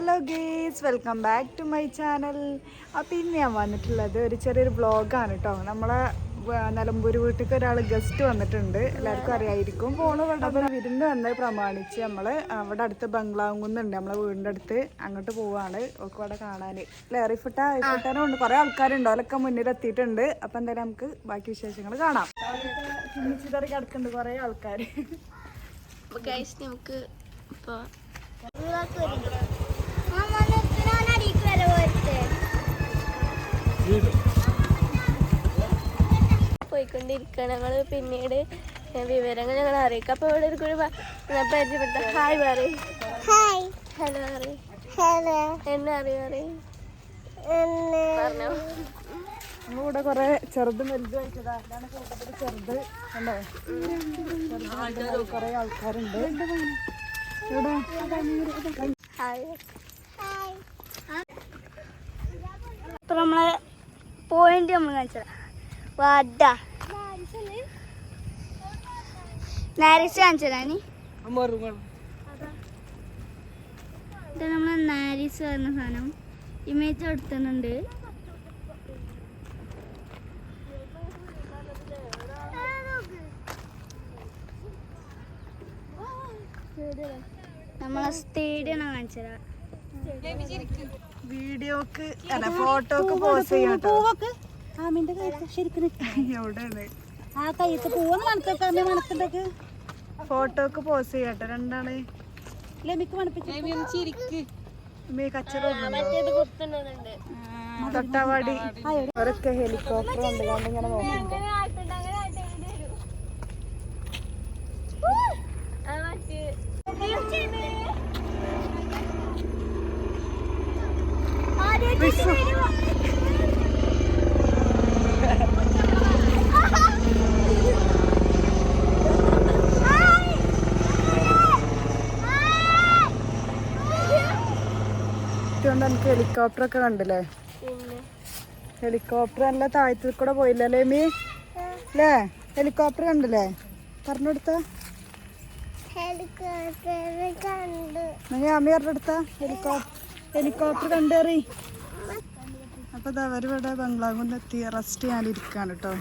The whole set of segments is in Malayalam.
Hello guys welcome back to my channel അപ്പോൾ ഇന്ന് ഞാൻ വന്നിട്ടുള്ളത് ഒരു ചെറിയൊരു വ്ളോഗാണ് കേട്ടോ നമ്മളെ നിലമ്പൂർ വീട്ടിലേക്ക് ഒരാൾ ഗസ്റ്റ് വന്നിട്ടുണ്ട്. എല്ലാവർക്കും അറിയായിരിക്കും. ഫോണ് കണ്ടപ്പോൾ വിരുന്ന് വന്ന് പ്രമാണിച്ച് നമ്മൾ അവിടെ അടുത്ത് ബംഗ്ലാവുന്നുണ്ട് നമ്മളെ വീടിന്റെ അടുത്ത് അങ്ങോട്ട് പോവാണ്. ഒക്കെ അവിടെ കാണാൻ ലേറിഫുട്ട റിഫുട്ടാനും ഉണ്ട്. കുറേ ആൾക്കാരുണ്ട്. അവരൊക്കെ മുന്നിലെത്തിയിട്ടുണ്ട് അപ്പോൾ എന്തായാലും നമുക്ക് ബാക്കി വിശേഷങ്ങൾ കാണാം. ചിതറി കിടക്കുന്നുണ്ട് കുറേ ആൾക്കാർ അപ്പൊ നമുക്ക് ഇപ്പൊ പോയിക്കൊണ്ടിരിക്കുകയാണ്. ഞങ്ങൾ പിന്നീട് വിവരങ്ങൾ ഞങ്ങൾ അറിയിക്കാം. അപ്പൊ ഇവിടെ ഒരു ഞാൻ പരിചയപ്പെടുത്താം. ഹായ് പറയും ഹായ് ഹലോ പറയും ഹലോ എന്നെ അറിയാം പറയും കുറെ ചെറുത് കൂട്ടത്തിൽ ചെറുത്. കണ്ടോ? ചെറുത് കുറെ ആൾക്കാരുണ്ട്. ഇവിടെ. അപ്പൊ നമ്മളെ പോയിന്റ് നമ്മൾ കാണിച്ചത് വട നാരിസ് നമ്മളെ നാരിസ് പറഞ്ഞ സാധനം. ഇമേജ് എടുത്തുന്നുണ്ട് നമ്മളെ സ്റ്റേഡിയം കാണിച്ചത്. വീഡിയോക്ക് അല്ല ഫോട്ടോക്ക് പോസ് ചെയ്യാം പൂവൊക്കെ? ആമിന്റെ കയ്യത്ത് ശരിക്കും എവിടെയാണ്? ആ കയ്യത്ത് പൂവെന്ന് മണക്കൊക്കെ അമ്മ മണക്കുണ്ടൊക്കെ ഫോട്ടോക്ക് പോസ് ചെയ്യാട്ടോ. രണ്ടാണ്. ലമിക്ക് മണപ്പിച്ചിരിക്ക് തൊട്ടാവാടി. അവരൊക്കെ ഹെലികോപ്റ്റർ ഉണ്ട് കണ്ട് ഇങ്ങനെ നോക്കുന്നുണ്ട് ഇതുകൊണ്ട് എനിക്ക് ഹെലികോപ്റ്റർ ഒക്കെ കണ്ടല്ലേ? ഹെലികോപ്റ്റർ അല്ല താഴത്തിൽ കൂടെ പോയില്ലല്ലേ മീ അല്ലേ ഹെലികോപ്റ്റർ കണ്ടില്ലേ? പറഞ്ഞു കണ്ടു. അമ്മ പറഞ്ഞെടുത്ത ഹെലികോപ്റ്റർ ഹെലികോപ്റ്റർ കണ്ടേറി അപ്പൊ ദാ അവർ ഇവിടെ ബംഗ്ലാവുന്ന് എത്തി റെസ്റ്റ് ചെയ്യാനിരിക്കാണ് കേട്ടോ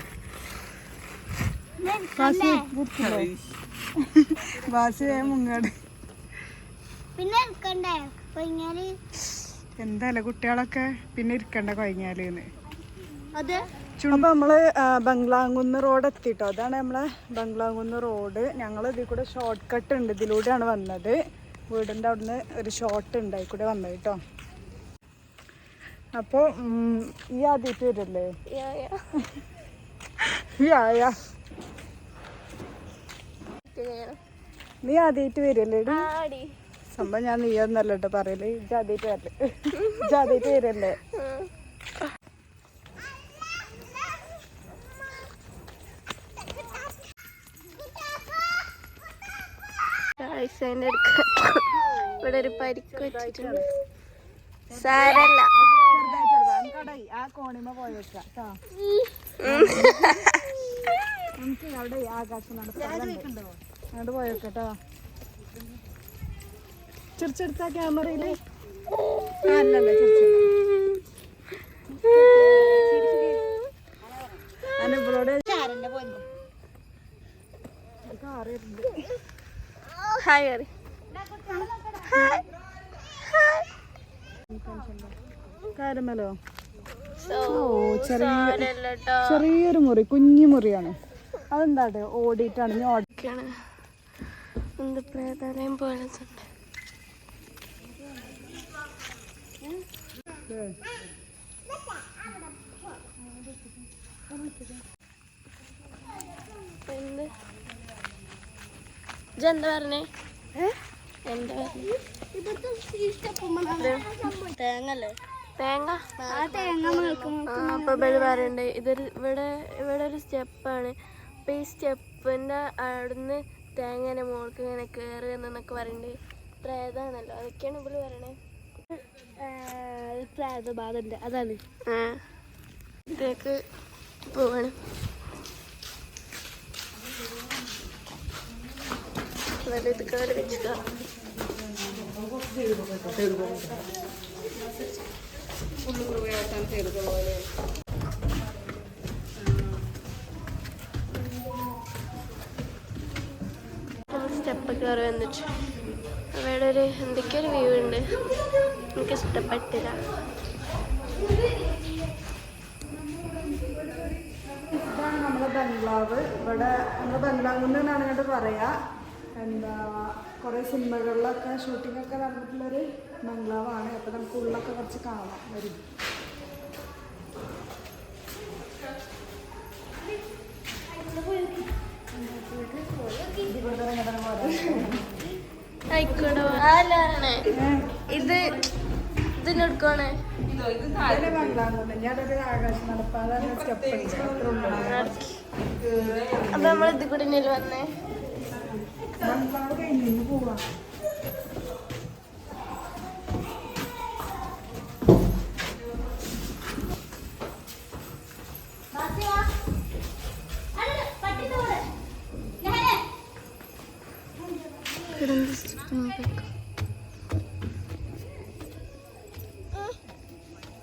ബാസി മുങ്ങാട് പിന്നെ കുട്ടികളൊക്കെ പിന്നെ ഇരിക്കണ്ട കൊയങ്ങാലിന്ന്. അത്? അപ്പൊ നമ്മൾ ബംഗ്ലാങ്കുന്ന് റോഡ് എത്തിട്ടോ. അതാണ് നമ്മളെ ബംഗ്ലാങ്കുന്ന് റോഡ്. ഞങ്ങൾ ഇതിൽ കൂടെ ഷോർട്ട് കട്ട് ഉണ്ട്. ഇതിലൂടെയാണ് വന്നത്. വീടിന്റെ അവിടുന്ന് ഒരു ഷോർട്ട് ഉണ്ട്. അതിൽ കൂടെ വന്നത് കേട്ടോ അപ്പോൾ ഈ ആദ്യമായിട്ട് വരല്ലേ? യാ. നീ ആദ്യമായിട്ട് വരല്ലേ സംഭവം ഞാൻ നീ ഒന്നല്ല കേട്ടോ പറയൽ. ഇജ്ജ് ആദ്യമായിട്ട് വരല്ലേ? ജാതിയിട്ട് വരല്ലേ ഇവിടെ ഒരു പരിക്ക് വെച്ചിട്ടുണ്ട്. സാരല്ല. ആ കോണിമ പോയേക്കാം കേട്ടോ നമുക്ക് അവിടെ ആകാശം അങ്ങോട്ട് പോയേക്കട്ടോ ചിരിച്ചെടുത്ത ക്യാമറയിൽ? അല്ലല്ല ചിരിച്ചില്ല അനുബ്രോട് ഹായ് കറി കാരമലോ? സോ ചെറിയ ചെറിയൊരു മുറി കുഞ്ഞു മുറിയാണ്. അതെന്താ ഓടിയിട്ടാണ്. ഞാൻ ഓടിക്കാണ്. എന്ത് പ്രേതാലയം പോലെ എന്ത്? പറഞ്ഞേ? എന്താ തേങ്ങല്ലേ? തേങ്ങ? അപ്പൊ ബലി പറയണ്ട് ഇതൊരു ഇവിടെ ഇവിടെ ഒരു സ്റ്റെപ്പാണ്. അപ്പൊ ഈ സ്റ്റെപ്പിന്റെ അവിടുന്ന് തേങ്ങ ഇങ്ങനെ മോൾക്ക് ഇങ്ങനെ കയറുക എന്നൊക്കെ പറയണ്ട്. പ്രേതാണല്ലോ അതൊക്കെയാണ് ഇവൾ പറയണേ. പ്രേതബാധണ്ട് അതാണ്. ഇതേക്ക് പോവാണ്. ഇത് കയറി വെച്ചിട്ടാ സ്റ്റെപ്പ് കയറി വന്നിട്ട് അവിടെ ഒരു എന്തൊക്കെയോ ഒരു വ്യൂ ഉണ്ട്? എനിക്ക് ഇഷ്ടപ്പെട്ടില്ല. ഇതാണ് നമ്മുടെ ബംഗ്ലാവ്. ഇവിടെ നമ്മുടെ ബംഗ്ലാവ് എന്നാണ് അങ്ങോട്ട് പറയാ. എന്താ കുറേ സിനിമകളിലൊക്കെ ഷൂട്ടിങ്ങൊക്കെ നടന്നിട്ടുള്ളൊരു ബംഗ്ലാവാണ് അപ്പോൾ നമുക്ക് ഉള്ളൊക്കെ കുറച്ച് കാണാം. വരും. ഇത് ഇതിനെടുക്കണേ അപ്പൊ നമ്മൾ ഇത് കൂടെ വന്നേ പോവാം.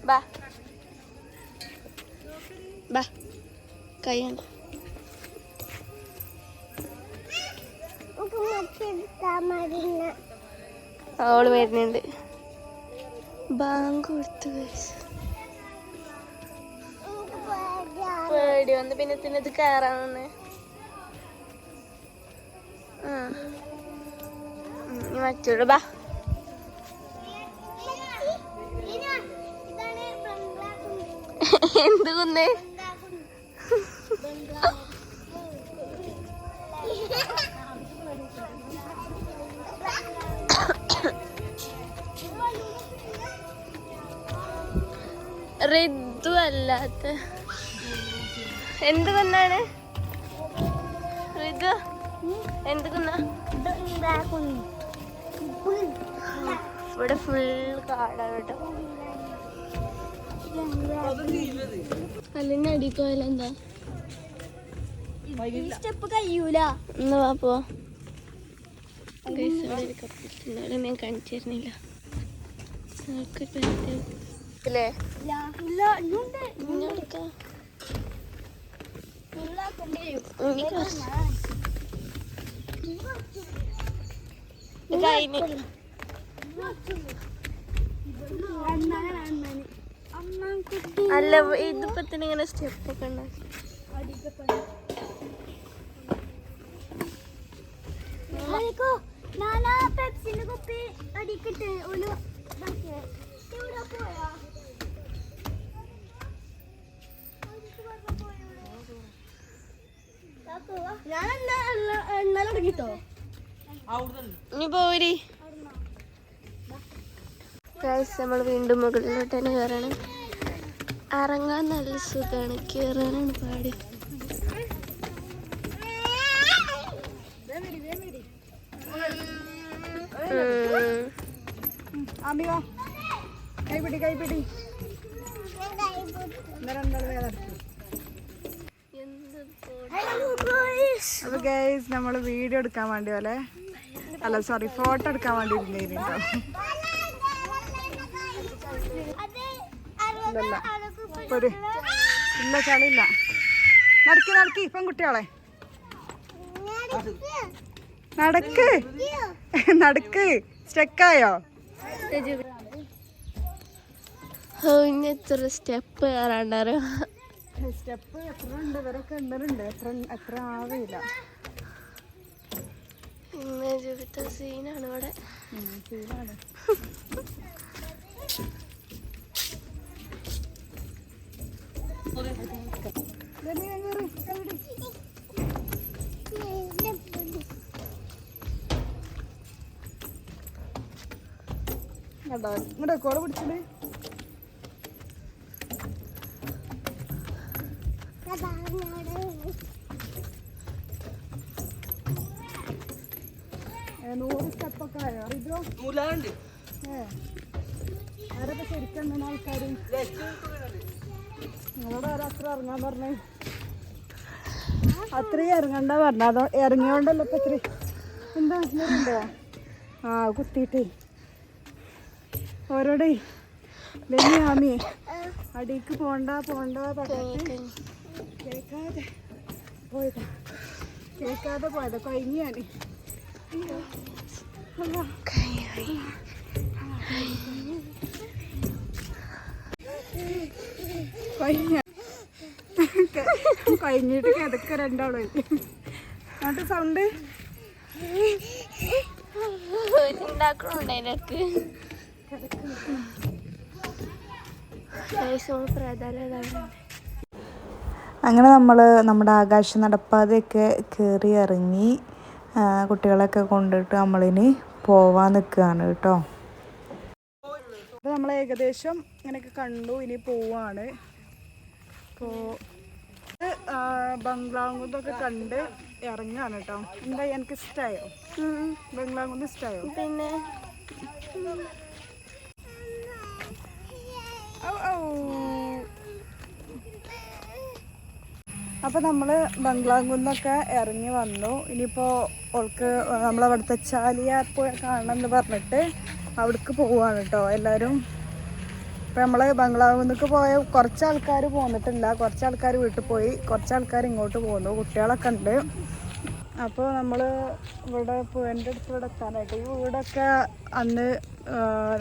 ബാ ബാ കൈ കണ്ടോ അവൾ വരുന്നുണ്ട്. ബാങ്ക് കൊടുത്തു. പേടി വന്ന് പിന്നെ തിന്നത് കയറാൻ മറ്റോട് ബാ. എന്ത് കുന്നേ? റിദ്ദു അല്ലാത്ത. എന്ത് കുന്നാണ്? ഋതു എന്ത് കുന്ന? ഇവിടെ ഫുൾ കാടാണ് കേട്ടോ. കല്ലിന്റെ അടിക്ക് പോയാലെന്താ സ്റ്റെപ്പ് കഴിയൂല. എന്നാ വാ ഞാൻ കാണിച്ചു തരുന്നില്ല അല്ല ഇതിപ്പോ ഇങ്ങനെ സ്റ്റെപ്പ് ഒക്കെ ഉണ്ടാക്കി അതെക്കോ നാനാ പെപ്സിന്റെ കുപ്പി അടിക്കിട്ട് ഒരു ഇതാക്കിയേ. ഇവിടെ പോയാ? ഞാൻ എണ്ണ തുടങ്ങിട്ടോ ഇനി പോരി നമ്മൾ വീണ്ടും മുകളിലോട്ട് തന്നെ കയറണം ഇറങ്ങാൻ നല്ല സുഖമാണ്. കയറാനാണ് പാടി. നമ്മൾ കൈപിടി കൈപിടി അപ്പൊ ഗൈസ് നമ്മൾ വീഡിയോ എടുക്കാൻ വേണ്ടി പോലെ അല്ല സോറി ഫോട്ടോ എടുക്കാൻ വേണ്ടി ഇല്ലല്ല. ഇപ്പൊ ഒരു ഇല്ല ചളിയില്ല നടക്കി നടക്കി പെൺകുട്ടികളെ. നടക്ക്. നടക്ക്. സ്റ്റെക്കായോ? ഇനി എത്ര സ്റ്റെപ്പ് കയറാണ്ടോ സ്റ്റെപ്പ് എത്ര ഉണ്ട്? ഇവരൊക്കെ ഉണ്ടരുണ്ട് എത്ര എത്ര ആവില്ല സീനാണ് ഇവിടെ. ഇങ്ങോട്ട് കോൾ പിടിച്ചിട്ട് അത്ര ഇറങ്ങാൻ പറഞ്ഞേ? അത്രയും ഇറങ്ങണ്ട പറഞ്ഞ. അതോ ഇറങ്ങിയോണ്ടല്ലോ ഇപ്പൊ ഇത്ര എന്താ ഉണ്ടോ ആ കുത്തിയിട്ടേ. ഓരോടെ ആമി അടിക്ക് പോണ്ട പോണ്ട പറഞ്ഞിട്ട് കേൾക്കാതെ പോയതാ. കേൾക്കാതെ പോയതാ. കഴിഞ്ഞു ഞാൻ കഴിഞ്ഞ കഴിഞ്ഞിട്ട് കിടക്ക രണ്ടാളും എന്നിട്ട് സൗണ്ട് അങ്ങനെ നമ്മൾ നമ്മുടെ ആകാശ നടപ്പാതയൊക്കെ കയറി ഇറങ്ങി. ആ, കുട്ടികളെയൊക്കെ കൊണ്ടിട്ട് നമ്മളിനി പോവാൻ നിൽക്കുകയാണ് കേട്ടോ. അപ്പോൾ നമ്മൾ ഏകദേശം ഇങ്ങനെയൊക്കെ കണ്ടു ഇനി പോവാണ്. അപ്പോൾ ബംഗ്ലാവുന്നതൊക്കെ കണ്ട് ഇറങ്ങാണ് കേട്ടോ. എന്താ എനിക്ക് ഇഷ്ടമായോ ബംഗ്ലാവുന്നത് ഇഷ്ടമായോ പിന്നെ? അപ്പോൾ നമ്മൾ ബംഗ്ലാംകുന്നൊക്കെ ഇറങ്ങി വന്നു. ഇനിയിപ്പോൾ ഓൾക്ക് നമ്മളവിടുത്തെ ചാലിയ പോയി കാണണം എന്ന് പറഞ്ഞിട്ട് അവിടേക്ക് പോവാണ് കേട്ടോ എല്ലാവരും ഇപ്പം നമ്മൾ ബംഗ്ലാംകുന്നക്ക് പോയ കുറച്ച് ആൾക്കാർ പോന്നിട്ടില്ല കുറച്ച് ആൾക്കാർ വീട്ടിൽ പോയി. കുറച്ച് ആൾക്കാർ ഇങ്ങോട്ട് പോന്നു. കുട്ടികളൊക്കെ ഉണ്ട്. അപ്പോൾ നമ്മൾ ഇവിടെ പുഴന്റെ അടുത്ത് ഇവിടെ എത്താനായിട്ട്. ഈ വീടൊക്കെ അന്ന്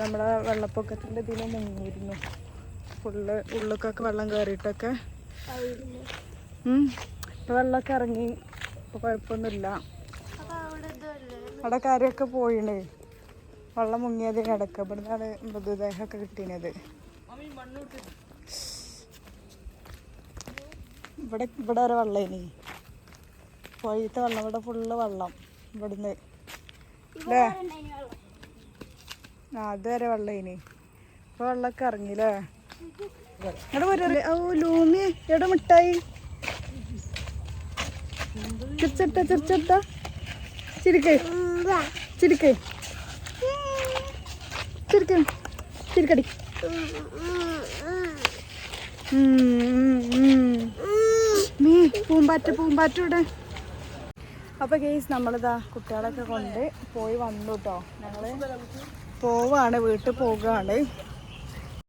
നമ്മുടെ വെള്ളപ്പൊക്കത്തിന്റെ ഇതിൽ മുങ്ങിയിരുന്നു. ഫുള്ള് ഉള്ളിലേക്കൊക്കെ വെള്ളം കയറിയിട്ടൊക്കെ ഇപ്പൊ വെള്ളമൊക്കെ ഇറങ്ങി. ഇപ്പൊ കുഴപ്പമൊന്നുമില്ല അവിടെ കാര്യമൊക്കെ പോയിണ്. വെള്ളം മുങ്ങിയത് കിടക്ക. ഇവിടുന്നാണ് മൃതദേഹമൊക്കെ കിട്ടിയത് ഇവിടെ ഇവിടെ വരെ വെള്ളം ഇനി പോയിട്ട് വെള്ളം. ഇവിടെ ഫുള്ള് വെള്ളം. ഇവിടുന്ന്. അല്ലേ ആ അതുവരെ വെള്ളം ഇനി ഇപ്പൊ വെള്ളമൊക്കെ ഇറങ്ങിയില്ലേ ഇവിടെ ഓ ലൂമി എവിടെ മിഠായി? ചിരിച്ചിട്ട ചിരിച്ചിട്ട. ചിരിക്കേ. ചിരിക്കേ. ചിരിക്കേ. ചിരിക്കടി. മീ പൂമ്പാറ്റ പൂമ്പാറ്റ ഇവിടെ. അപ്പൊ കേസ് നമ്മളിതാ കുട്ടികളൊക്കെ കൊണ്ട് പോയി വന്നു കേട്ടോ ഞങ്ങൾ പോവാണ് വീട്ടിൽ പോവുകയാണ്